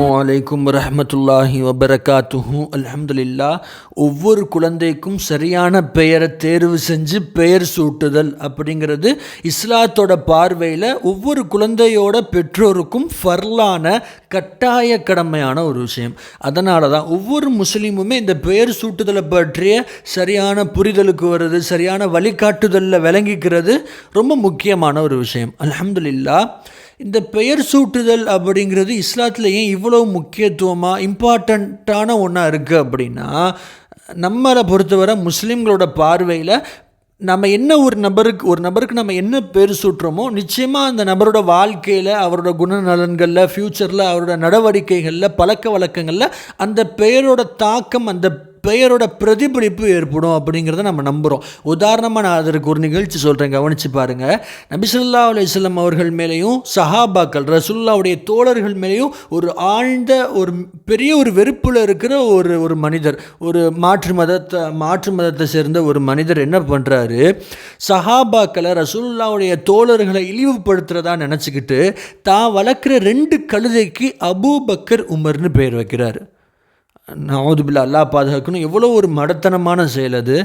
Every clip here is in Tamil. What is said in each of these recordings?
வலைக்கும் வரஹமத்துல்லாஹி வபரகாத்துஹூ அலமதுல்லா ஒவ்வொரு குழந்தைக்கும் சரியான பெயரை தேர்வு செஞ்சு பெயர் சூட்டுதல் அப்படிங்கிறது இஸ்லாத்தோட பார்வையில் ஒவ்வொரு குழந்தையோட பெற்றோருக்கும் ஃபர்லான கட்டாய கடமையான ஒரு விஷயம். அதனால தான் ஒவ்வொரு முஸ்லீமுமே இந்த பெயர் சூட்டுதலை பற்றிய சரியான புரிதலுக்கு வருது சரியான வழிகாட்டுதலில் விளங்கிக்கிறது ரொம்ப முக்கியமான ஒரு விஷயம். அல்ஹம்துலில்லா இந்த பெயர் சூட்டுதல் அப்படிங்கிறது இஸ்லாத்தில் ஏன் இவ்வளோ முக்கியத்துவமாக இம்பார்ட்டண்ட்டான ஒன்றா இருக்குது அப்படின்னா நம்மளை பொறுத்தவரை முஸ்லீம்களோட பார்வையில் நம்ம என்ன ஒரு நபருக்கு ஒரு நபருக்கு நம்ம என்ன பேர் சூட்டுறோமோ நிச்சயமாக அந்த நபரோட வாழ்க்கையில் அவரோட குணநலன்களில் ஃப்யூச்சரில் அவரோட நடவடிக்கைகளில் பழக்க வழக்கங்களில் அந்த பெயரோட தாக்கம் அந்த பெயரோட பிரதிபலிப்பு ஏற்படும் அப்படிங்கிறத நம்ம நம்புகிறோம் உதாரணமாக நான் அதற்கு ஒரு நிகழ்ச்சி சொல்கிறேன் கவனித்து பாருங்கள் நபிசுல்லா அலிஸ்லம் அவர்கள் மேலேயும் சஹாபாக்கள் ரசுல்லாவுடைய தோழர்கள் மேலேயும் ஒரு ஆழ்ந்த ஒரு பெரிய ஒரு வெறுப்பில் இருக்கிற ஒரு ஒரு மனிதர் ஒரு மாற்று மதத்தை மாற்று மதத்தை சேர்ந்த ஒரு மனிதர் என்ன பண்ணுறாரு சஹாபாக்களை ரசுல்லாவுடைய தோழர்களை இழிவுபடுத்துகிறதா நினச்சிக்கிட்டு தான் வளர்க்குற ரெண்டு கழுதைக்கு அபூபக்கர் உமர்னு பேர் வைக்கிறாரு. நவதுபில் அல்லா பாதுகாக்கணும். எவ்வளோ ஒரு மடத்தனமான செயல் அது.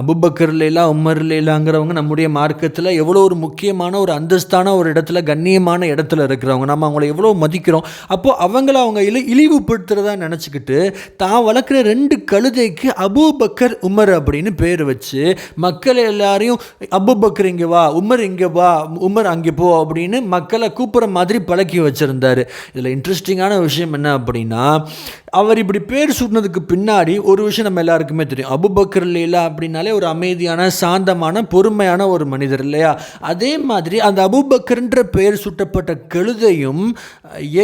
அபுபக்கர்லேலா உமர்லேலாங்கிறவங்க நம்முடைய மார்க்கத்தில் எவ்வளோ ஒரு முக்கியமான ஒரு அந்தஸ்தான ஒரு இடத்துல கண்ணியமான இடத்துல இருக்கிறவங்க. நம்ம அவங்கள எவ்வளோ மதிக்கிறோம். அப்போது அவங்கள அவங்க இழி இழிவுபடுத்துகிறதா நினச்சிக்கிட்டு தான் வளர்க்குற ரெண்டு கழுதைக்கு அபுபக்கர் உமர் அப்படின்னு பேர் வச்சு மக்கள் எல்லாரையும் அபுபக்கர் இங்கே வா உமர் இங்கே வா உமர் அங்கே போ அப்படின்னு மக்களை கூப்பிட்ற மாதிரி பழக்கி வச்சுருந்தார். இதில் இன்ட்ரெஸ்டிங்கான விஷயம் என்ன அப்படின்னா அவர் இப்படி பேர் சூட்டினதுக்கு பின்னாடி ஒரு விஷயம் நம்ம எல்லாருக்குமே தெரியும். அபுபக்கர் லீலா அப்படின்னாலே ஒரு அமைதியான சாந்தமான பொறுமையான ஒரு மனிதர் இல்லையா? அதே மாதிரி அந்த அபுபக்கர்ன்ற பெயர் சூட்டப்பட்ட கழுதையும்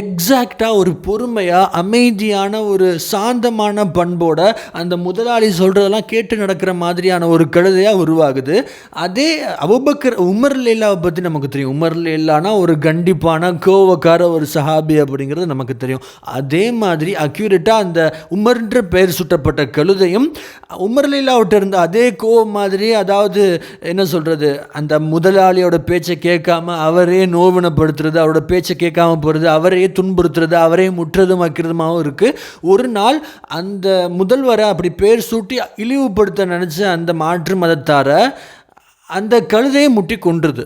எக்ஸாக்டாக ஒரு பொறுமையாக அமைதியான ஒரு சாந்தமான பண்போட அந்த முதலாளி சொல்கிறதெல்லாம் கேட்டு நடக்கிற மாதிரியான ஒரு கழுதையாக உருவாகுது. அதே அபுபக்கர் உமர் லீலாவை பற்றி நமக்கு தெரியும். உமர் லீலானா ஒரு கண்டிப்பான கோவக்கார ஒரு சஹாபி அப்படிங்கிறது நமக்கு தெரியும். அதே மாதிரி அக்யூரேட்டாக அந்த உமர்ன்ற பெயர் சுட்டப்பட்ட கழுதையும் உமர்லீலாவிட்ட இருந்த அதே கோவம் மாதிரி அதாவது என்ன சொல்கிறது அந்த முதலாளியோட பேச்சை கேட்காம அவரே நோவினப்படுத்துறது அவரோட பேச்சை கேட்காம போகிறது அவரையே துன்புறுத்துறது அவரே முற்றதும் வைக்கிறதுமாகவும் இருக்குது ஒரு நாள் அந்த முதல்வரை அப்படி பேர் சூட்டி இழிவுபடுத்த நினச்ச அந்த மாற்று மதத்தார அந்த கழுதையை முட்டி கொன்றுது.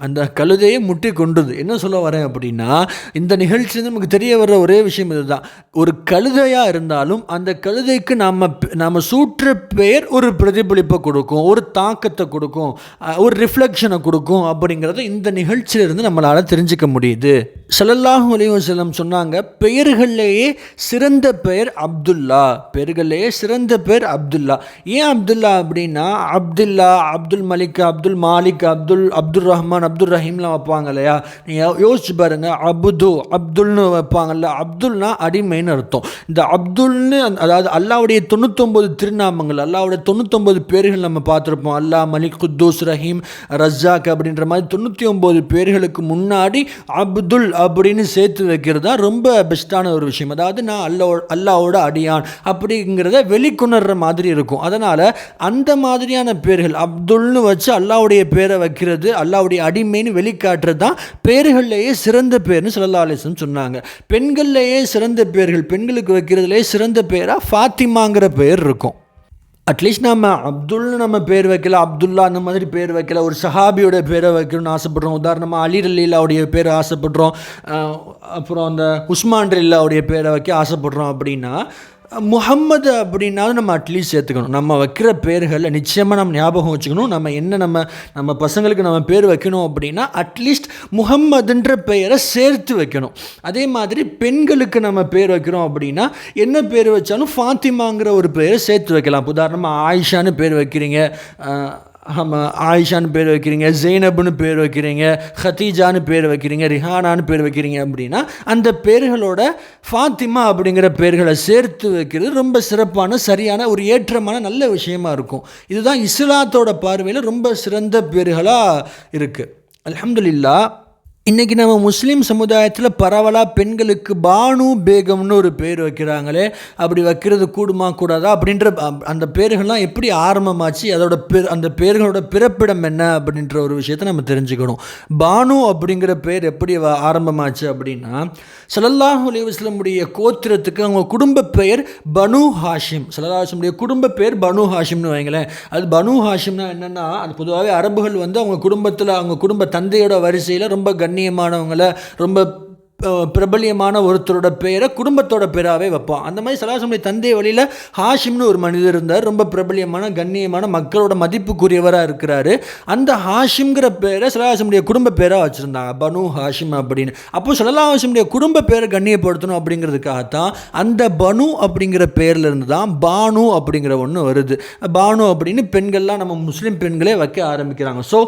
அந்த கழுதையை முட்டி கொண்டுது என்ன சொல்ல வரேன் அப்படின்னா இந்த நிகழ்ச்சியிலேருந்து நமக்கு தெரிய வர்ற ஒரே விஷயம் இதுதான். ஒரு கழுதையாக இருந்தாலும் அந்த கழுதைக்கு நாம் நாம் சூற்ற பெயர் ஒரு பிரதிபலிப்பை கொடுக்கும் ஒரு தாக்கத்தை கொடுக்கும் ஒரு ரிஃப்ளெக்ஷனை கொடுக்கும் அப்படிங்கிறத இந்த நிகழ்ச்சியிலிருந்து நம்மளால் தெரிஞ்சுக்க முடியுது. சல்லல்லாஹு அலைவசல்லம் செல்லம் சொன்னாங்க பெயர்கள்லேயே சிறந்த பெயர் அப்துல்லா. பெயர்கள்லேயே சிறந்த பெயர் அப்துல்லா. ஏன் அப்துல்லா அப்படின்னா அப்துல்லா அப்துல் மலிக் அப்துல் மாலிக் அப்துல் அப்துல் ரஹ்மான் அப்துல் ரஹீம்லாம் வைப்பாங்க இல்லையா? நீங்கள் யோசிச்சு பாருங்கள் அபுது அப்துல்னு வைப்பாங்கல்ல. அப்துல்னா அடிமைன்னு அர்த்தம். இந்த அப்துல்னு அதாவது அல்லாவுடைய தொண்ணூத்தொம்பது திருநாமங்கள் அல்லாவுடைய தொண்ணூத்தொம்பது பேர்கள் நம்ம பார்த்துருப்போம். அல்லா மலிக் குத்தூஸ் ரஹீம் ரஜாக் அப்படின்ற மாதிரி தொண்ணூற்றி ஒம்பது பேர்களுக்கு முன்னாடி அப்துல் அப்படின்னு சேர்த்து வைக்கிறது தான் ரொம்ப பெஸ்ட்டான ஒரு விஷயம். அதாவது நான் அல்லோ அல்லாவோட அடியான் அப்படிங்கிறத வெளிக்கொணர்ற மாதிரி இருக்கும். அதனால் அந்த மாதிரியான பேர்கள் அப்துல்னு வச்சு அல்லாவுடைய பேரை வைக்கிறது அல்லாவுடைய அடிமைன்னு வெளிக்காட்டுறது தான் பேர்கள்லேயே சிறந்த பேர்னு சொல்லல்லா சொன்னாங்க. பெண்கள்லேயே சிறந்த பேர்கள் பெண்களுக்கு வைக்கிறதுலேயே சிறந்த பேராக ஃபாத்திமாங்கிற பேர் இருக்கும். அட்லீஸ்ட் நம்ம அப்துல்னு நம்ம பேர் வைக்கல அப்துல்லா அந்த மாதிரி பேர் வைக்கல ஒரு சஹாபியோட பேரை வைக்கணும்னு ஆசைப்படுறோம். உதாரணமாக அலி ரலீலாவுடைய பேரை ஆசைப்படுறோம். அப்புறம் அந்த உஸ்மான் ரலீலாவுடைய பேரை வைக்க ஆசைப்படுறோம் அப்படின்னா முகம்மது அப்படின்னாலும் நம்ம அட்லீஸ்ட் சேர்த்துக்கணும். நம்ம வைக்கிற பேர்களில் நிச்சயமாக நம்ம ஞாபகம் வச்சுக்கணும். நம்ம என்ன நம்ம நம்ம பசங்களுக்கு நம்ம பேர் வைக்கணும் அப்படின்னா அட்லீஸ்ட் முகம்மதுன்ற பெயரை சேர்த்து வைக்கணும். அதே மாதிரி பெண்களுக்கு நம்ம பேர் வைக்கிறோம் அப்படின்னா என்ன பேர் வச்சாலும் ஃபாத்திமாங்கிற ஒரு பேரை சேர்த்து வைக்கலாம். உதாரணமாக ஆயிஷான்னு பேர் வைக்கிறீங்க. ஆமாம் ஆயிஷான்னு பேர் வைக்கிறீங்க ஜெய்னப்னு பேர் வைக்கிறீங்க ஹத்தீஜான்னு பேர் வைக்கிறீங்க ரிஹானான்னு பேர் வைக்கிறீங்க அப்படின்னா அந்த பேர்களோட ஃபாத்திமா அப்படிங்கிற பேர்களை சேர்த்து வைக்கிறது ரொம்ப சிறப்பான சரியான ஒரு ஏற்றமான நல்ல விஷயமா இருக்கும். இதுதான் இஸ்லாத்தோட பார்வையில் ரொம்ப சிறந்த பேர்களாக இருக்குது அலமதுல்லா இன்றைக்கி நம்ம முஸ்லீம் சமுதாயத்தில் பரவலாக பெண்களுக்கு பானு பேகம்னு ஒரு பேர் வைக்கிறாங்களே. அப்படி வைக்கிறது கூடுமா கூடாதா? அப்படின்ற அந்த பேர்கள்லாம் எப்படி ஆரம்பமாச்சு? அதோட பேர் அந்த பேர்களோட பிறப்பிடம் என்ன? அப்படின்ற ஒரு விஷயத்தை நம்ம தெரிஞ்சுக்கணும். பானு அப்படிங்கிற பேர் எப்படி வ- ஆரம்பமாச்சு அப்படின்னா ஸல்லல்லாஹு அலைஹி கோத்திரத்துக்கு அவங்க குடும்ப பெயர் பனு ஹாஷிம். சலல்லாஹுடைய குடும்ப பெயர் பனு ஹாஷிம்னு வைங்களேன். அது பனு ஹாஷிம்னா என்னென்னா அது பொதுவாகவே அரபுகள் வந்து அவங்க குடும்பத்தில் அவங்க குடும்ப தந்தையோட வரிசையில் ரொம்ப கண்ணியமானவங்களை ரொம்ப பிரபல்யமான ஒருத்தரோட பெயரை குடும்பத்தோட பேராகவே வைப்பான். அந்த மாதிரி சலாசமுடைய தந்தை வழியில் ஹாஷிம்னு ஒரு மனிதர் இருந்தார். ரொம்ப பிரபல்யமான கண்ணியமான மக்களோட மதிப்புக்குரியவராக இருக்கிறாரு. அந்த ஹாஷிம்ங்கிற பேரை சலாசமுடைய குடும்ப பேராக வச்சுருந்தாங்க. பனு ஹாஷிம் அப்படின்னு. அப்போ சலாஹாஷிமுடைய குடும்ப பேரை கண்ணியப்படுத்தணும் அப்படிங்கிறதுக்காகத்தான் அந்த பனு அப்படிங்கிற பேர்லேருந்து தான் பானு அப்படிங்கிற ஒன்று வருது. பானு அப்படின்னு பெண்கள்லாம் நம்ம முஸ்லீம் பெண்களே வைக்க ஆரம்பிக்கிறாங்க. ஸோ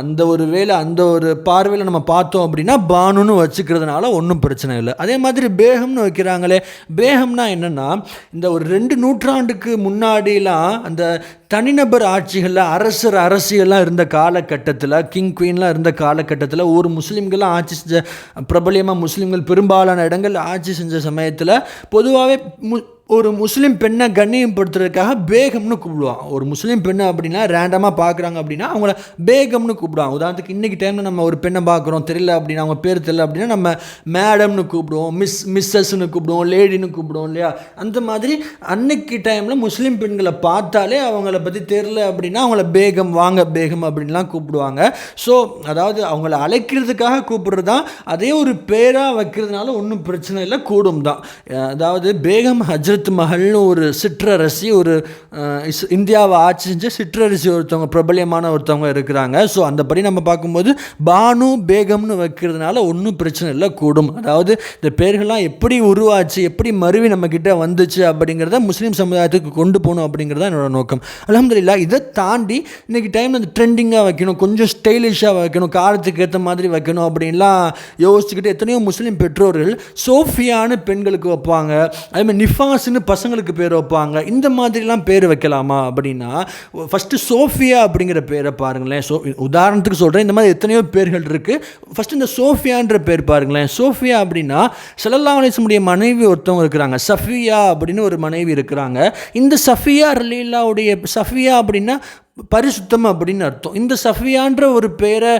அந்த ஒரு வேளை அந்த ஒரு பார்வையில் நம்ம பார்த்தோம் அப்படின்னா பானுன்னு வச்சுக்கிறதுனால ஒன்றும் பிரச்சனை இல்லை. அதே மாதிரி பேகம்னு வைக்கிறாங்களே பேகம்னா என்னென்னா இந்த ஒரு ரெண்டு நூற்றாண்டுக்கு முன்னாடிலாம் அந்த தனிநபர் ஆட்சிகளில் அரசர் அரசியெல்லாம் இருந்த காலகட்டத்தில் கிங் குயின்லாம் இருந்த காலகட்டத்தில் ஒரு முஸ்லீம்கள்லாம் ஆட்சி செஞ்ச பிரபலியமாக முஸ்லீம்கள் பெரும்பாலான இடங்கள் ஆட்சி செஞ்ச சமயத்தில் பொதுவாகவே மு ஒரு முஸ்லீம் பெண்ணை கண்ணியப்படுத்துறதுக்காக பேகம்னு கூப்பிடுவான். ஒரு முஸ்லீம் பெண்ணு அப்படின்னா ரேண்டமாக பார்க்குறாங்க அப்படின்னா அவங்கள பேகம்னு கூப்பிடுவாங்க உதாரணத்துக்கு இன்றைக்கி டைமில் நம்ம ஒரு பெண்ணை பார்க்குறோம். தெரியல அப்படின்னா அவங்க பேர் தெரியல அப்படின்னா நம்ம மேடம்னு கூப்பிடுவோம் மிஸ் மிஸ்ஸஸ்னு கூப்பிடுவோம் லேடின்னு கூப்பிடுவோம் இல்லையா? அந்த மாதிரி அன்னைக்கு டைமில் முஸ்லீம் பெண்களை பார்த்தாலே அவங்கள பற்றி தெரில அப்படின்னா அவங்கள பேகம் வாங்க பேகம் அப்படின்லாம் கூப்பிடுவாங்க. ஸோ அதாவது அவங்கள அழைக்கிறதுக்காக கூப்பிடுறது தான் அதே ஒரு பேராக வைக்கிறதுனால ஒன்றும் பிரச்சனை இல்லை கூடும் தான் அதாவது பேகம் ஹஜ்ரத் மஹல்னு ஒரு சிற்றரசி ஒரு இந்தியாவை ஆட்சி செஞ்ச சிற்றரசி ஒருத்தவங்க பிரபலியமான ஒருத்தவங்க இருக்கிறாங்க. ஸோ அந்தபடி நம்ம பார்க்கும்போது பானு பேகம்னு வைக்கிறதுனால ஒன்றும் பிரச்சனை இல்லை கூடும். அதாவது இந்த பேர்கள்லாம் எப்படி உருவாச்சு எப்படி மருவி நம்மக்கிட்ட வந்துச்சு அப்படிங்கிறத முஸ்லீம் சமுதாயத்துக்கு கொண்டு போகணும் அப்படிங்கிறது தான் என்னோட நோக்கம். அலமதுல்லா இதை தாண்டி இன்றைக்கி டைம் அந்த ட்ரெண்டிங்காக வைக்கணும் கொஞ்சம் ஸ்டைலிஷாக வைக்கணும் காலத்துக்கு ஏற்ற மாதிரி வைக்கணும் அப்படின்லாம் யோசிச்சுக்கிட்டு எத்தனையோ முஸ்லீம் பெற்றோர்கள் சோஃபியான்னு பெண்களுக்கு வைப்பாங்க. அதேமாதிரி நிஃபாஸ்னு பசங்களுக்கு பேர் வைப்பாங்க. இந்த மாதிரிலாம் பேர் வைக்கலாமா அப்படின்னா ஃபஸ்ட்டு சோஃபியா அப்படிங்கிற பேரை பாருங்களேன். சோ உதாரணத்துக்கு சொல்கிறேன் இந்த மாதிரி எத்தனையோ பேர்கள் இருக்குது ஃபஸ்ட்டு இந்த சோஃபியான்ற பேர் பாருங்களேன். சோஃபியா அப்படின்னா ஸல்லல்லாஹு மனைவி ஒருத்தவங்க இருக்கிறாங்க. சஃபியா அப்படின்னு ஒரு மனைவி இருக்கிறாங்க. இந்த சஃபியா ரலீலாவுடைய சஃபியா அப்படின்னா பரிசுத்தம் அப்படின்னு அர்த்தம். இந்த சஃபியான்ற ஒரு பேரை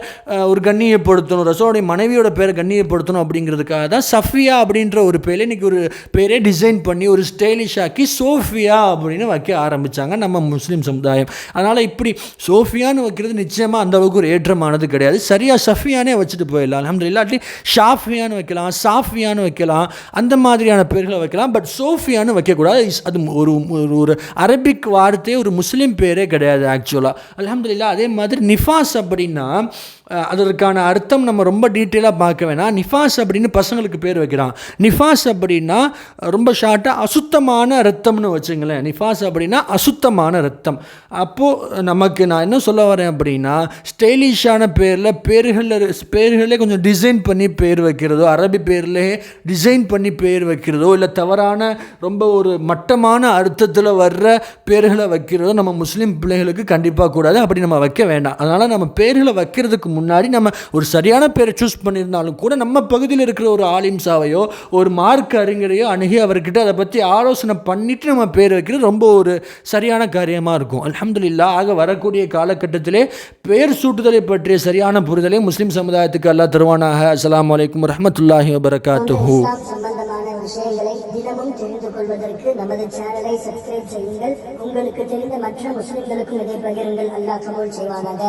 ஒரு கண்ணியப்படுத்தணும் ரசோடைய மனைவியோட பேரை கண்ணியப்படுத்தணும் அப்படிங்கிறதுக்காக தான் சஃபியா அப்படின்ற ஒரு பேரை இன்னைக்கு ஒரு பேரே டிசைன் பண்ணி ஒரு ஸ்டைலிஷ் ஆக்கி சோஃபியா அப்படின்னு வைக்க ஆரம்பித்தாங்க நம்ம முஸ்லீம் சமுதாயம். அதனால் இப்படி சோஃபியான்னு வைக்கிறது நிச்சயமாக அந்த அளவுக்கு ஒரு ஏற்றமானது கிடையாது. சரியாக சஃபியானே வச்சுட்டு போயிடலாம். அலமதுல்லா இல்லாட்டி ஷாஃபியான்னு வைக்கலாம் சாஃபியான்னு வைக்கலாம் அந்த மாதிரியான பேர்களை வைக்கலாம். பட் சோஃபியான்னு வைக்கக்கூடாது. அது ஒரு ஒரு ஒரு அரபிக் வார்த்தையே ஒரு முஸ்லீம் பேரே கிடையாது ஆக்சுவலாக அலமதுல்லா அதே மாதிரி நிஃபாஸ் அப்படின்னா அதற்கான அர்த்தம் நம்ம ரொம்ப டீட்டெயிலாக பார்க்க வேணாம். நிஃபாஸ் அப்படின்னு பசங்களுக்கு பேர் வைக்கிறான். நிஃபாஸ் அப்படின்னா ரொம்ப ஷார்ட்டாக அசுத்தமான ரத்தம்னு வச்சுங்களேன். நிஃபாஸ் அப்படின்னா அசுத்தமான ரத்தம். அப்போது நமக்கு நான் என்ன சொல்ல வரேன் அப்படின்னா ஸ்டைலிஷான பேரில் பேர்களில் பேர்களே கொஞ்சம் டிசைன் பண்ணி பேர் வைக்கிறதோ அரபி பேர்லேயே டிசைன் பண்ணி பேர் வைக்கிறதோ இல்லை தவறான ரொம்ப ஒரு மட்டமான அர்த்தத்தில் வர்ற பேர்களை வைக்கிறதோ நம்ம முஸ்லீம் பிள்ளைகளுக்கு கண்டிப்பாக கூடாது. அப்படி நம்ம வைக்க வேண்டாம். அதனால் நம்ம பேர்களை வைக்கிறதுக்கு முன்னாடி நம்ம ஒரு சரியான பேரை சூஸ் பண்ணியிருந்தாலும் கூட நம்ம பகுதியில் இருக்கிற ஒரு ஆலிம்சாவையோ ஒரு மார்க் அறிஞரையோ அணுகி அவர்கிட்ட அதை பற்றி ஆலோசனை பண்ணிவிட்டு நம்ம பேர் வைக்கிறது ரொம்ப ஒரு சரியான காரியமாக இருக்கும். அலமதுல்லா ஆக வரக்கூடிய காலகட்டத்திலே பேர் சூட்டுதலை பற்றிய சரியான புரிதலை முஸ்லீம் சமுதாயத்துக்கு அல்லா தருவானாக. அஸ்லாம் வலைக்கம் ரஹமத்துல்லாஹி வபரகாத்துஹு விஷயங்களை தினமும் தெரிந்து கொள்வதற்கு நமது சேனலை சப்ஸ்கிரைப் செய்யுங்கள். உங்களுக்கு தெரிந்த மற்ற முஸ்லிம்களுக்கும் இதை பகிருங்கள். அல்லாஹ் கபூல் செய்வானாக.